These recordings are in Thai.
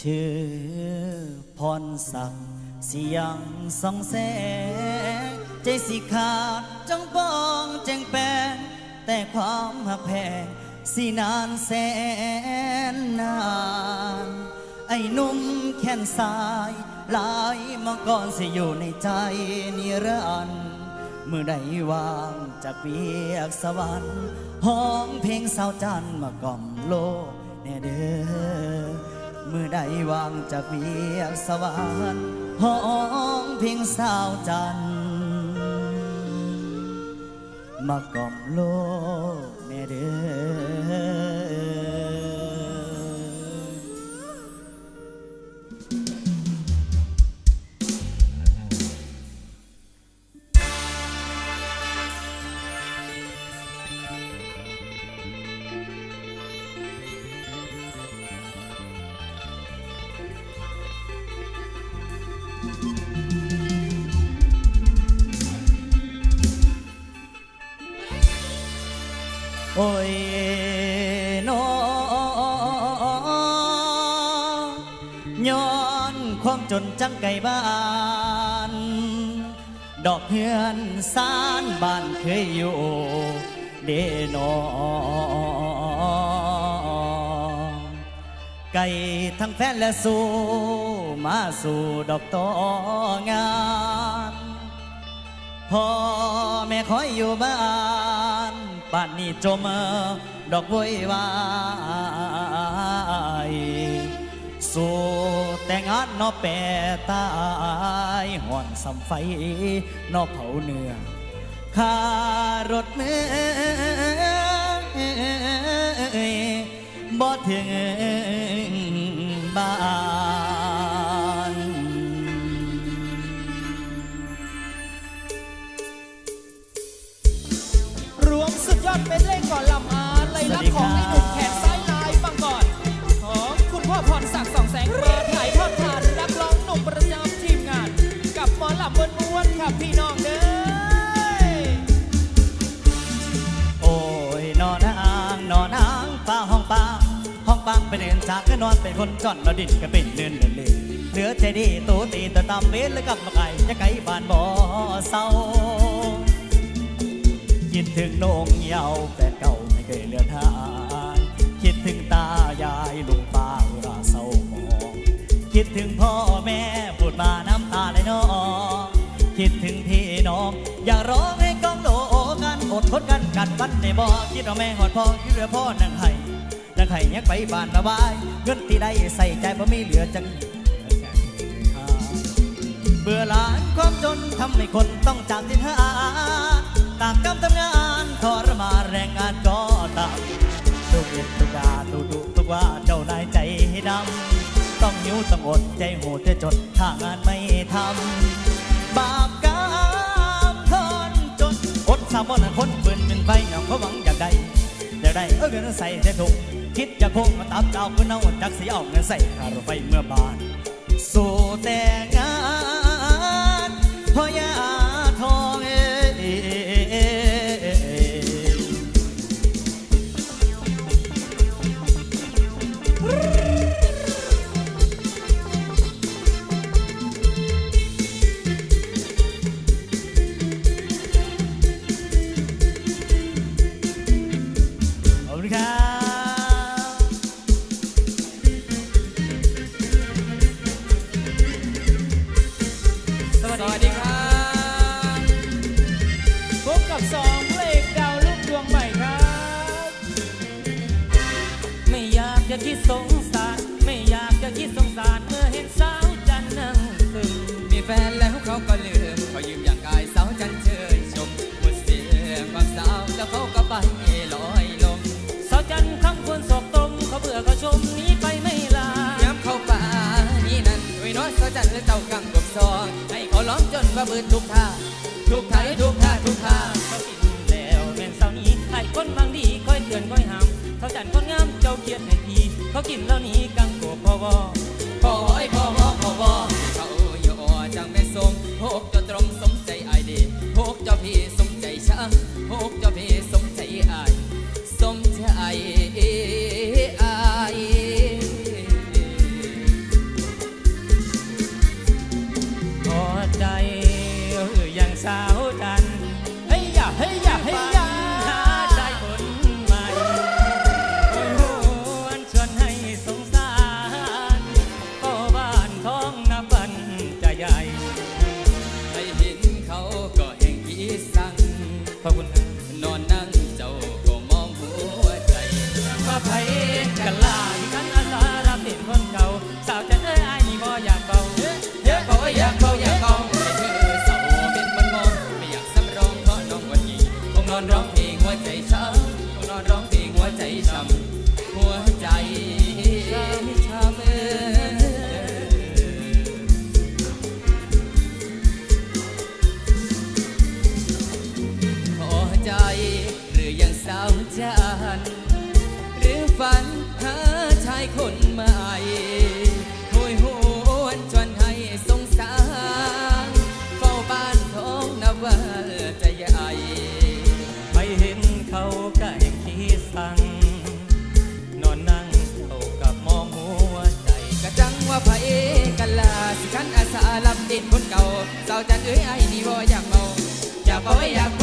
ชื่อพรศักดิ์เสียงสองแสงใจสิขาดจังปองแจงแปงแต่ความหักแพงสินานแสนนาน ไอ้นุ่มแขนซ้ายลายมังกรสิอยู่ในใจนิรันดร์เมื่อใดวางจากเวียกสวรรค์ห้องเพลงสาวจันมากล่อมโลกแน่เด้อ เมื่อใดวางจากเวียกสวรรค์ห้องเพลงสาวจันทร์มากล่อมโลกแม่เด้อ นจังไก่บ้าน ดอกเฮือนสานบ้านเคยอยู่เดนอไก่ทั้งแฟนและสู้มาสู่ดอกตองานพ่อแม่คอยอยู่บ้าน บ้านนี้จมดอกบุยวาย งานนอแปรตายห่อนสำไฟนอเผาเนื้อคารถเมือยบ่ถึงบ้านรวมสุดยอดเป็นเลขก่อนลำอาเลยรับของไอ้หนุ่ม งไปเดินจากก็นอนเป็นคนจอนเราดินก็เป็นเดินเดินเลยเหลือใจดีตัวตีตัวตำเวทแล้วกับมาไก่จะไก่บานบ่อเศร้าคิดถึงนงเหยาแฟนเก่าไม่เคยเลือนหายคิดถึงตายายลุงป้าเวลาเศร้าหมองคิดถึงพ่อแม่พูดมาน้ำตาไหลนองคิดถึงพี่น้อง อย่าร้องให้กองโลกันอดทนกันกัดฟันในบ่อคิดเอาแม่หอดพ่อคิดเหลือพ่อนั่งไห้ นั่งไห้ยักไปบ้านระบายเงินที่ได้ใส่ใจบ่มีเหลือจังเบื่อหลานความจนทำให้คนต้องจากที่หาตากกำทำงานทรมานแรงงานก็ตามทุกเย็นทุกดาทุกดุทุกว่าเจ้านายใจให้ดำต้องหิวต้องอดใจโหดจะจดถ้างานไม่ทำบาปกรรมทนจนอดสามวันคน เงินใส่แต่ถุงคิดจะคงมาตามดาวเพื่อนเอาจักสีเอาเงินใส่คารไฟเมื่อบาน สู่แต่งานพอยา จะคิดสงสาร ไม่อยากจะคิดสงสาร เมื่อเห็นสาวจันทร์นั่งซึมมีแฟนแล้วเขาก็ลืมเขายืมอย่างกายสาวจันเชยชมหมดเสียงความสาวแล้วเขาก็ไปลอยลมสาวจันทร์คำควรศอกตมเขาเบื่อเขาชมหนี้ไปไม่ลาย้ำเข้าป่านี่นั่นไว้น้อยสาวจันเจ้ากังกบซองให้เขาล้อมจนว่าบืนทุกท่าทุกท่าทุกท่าทุกท่าเขากินแล้วแม่นสาวนี้ให้คนบางดีคอยเตือนคอยห้ามสาวจันทร์คนงามเจ้าเกียรติให้ที เขากินแล้วนี้กังตัวพอวอพอไอ้พอวอพอวอเขาอยู่จังแม่สมพกเจ้าตรงสมใจไอเดีโหกเจ้าพี่สมใจช้างพกเจ้า โหยหวนจนให้สงสาร เฝ้าบ้านท้องนับว่าจใหญ่ไม่เห็นเขาใกล้คิดสั่ง นอนนั่งเขากับมองหัวใจกะจังว่าไผกันลาสิฉันอาสาลับดินคนเก่าเจ้าจันเอ้ยไอ้นี่บ่อยากเมาอยากเมาอยาก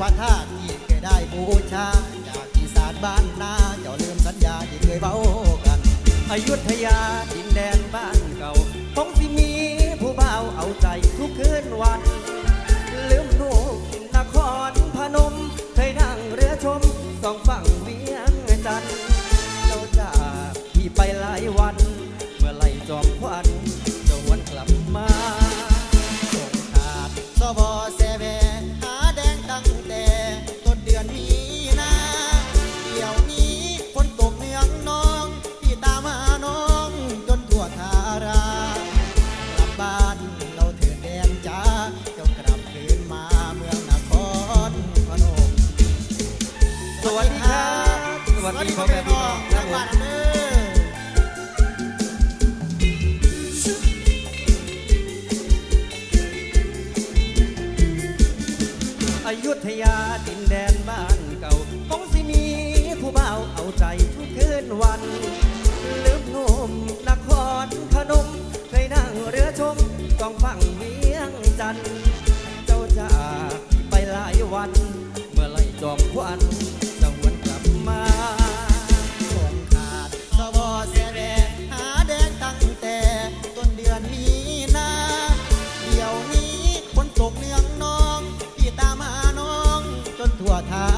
พระธาตุที่เคยได้บูชาจากอีสานบ้านนาอย่าลืมสัญญาที่เคยเบ้ากันอยุธยาดินแดนบ้านเก่าคงสิมีผู้เบาเอาใจทุกคืนวัน ลืมนูกนครพนมเคยนั่งเรือชมสองฝั่งวิ ดีพ่อแม่พี่น้องครับอยุธยา ทั่วทาง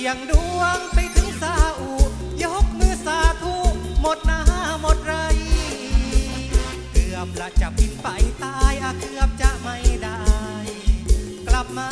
สียงดวงไปถึงซาอุ ยกมือสาธุ หมดหน้าหมดไร เกือบละจะบินไปตายอะเกือบจะไม่ได้ กลับมา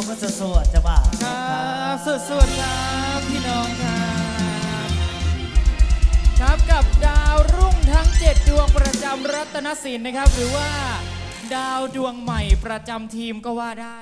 ผมก็สวดสวดจะบ่าครับสวดๆครับพี่น้องครับครับกับดาวรุ่งทั้ง 7 ดวงประจำรัตนศิลป์นะครับ หรือว่า ดาวดวงใหม่ประจำทีมก็ว่าได้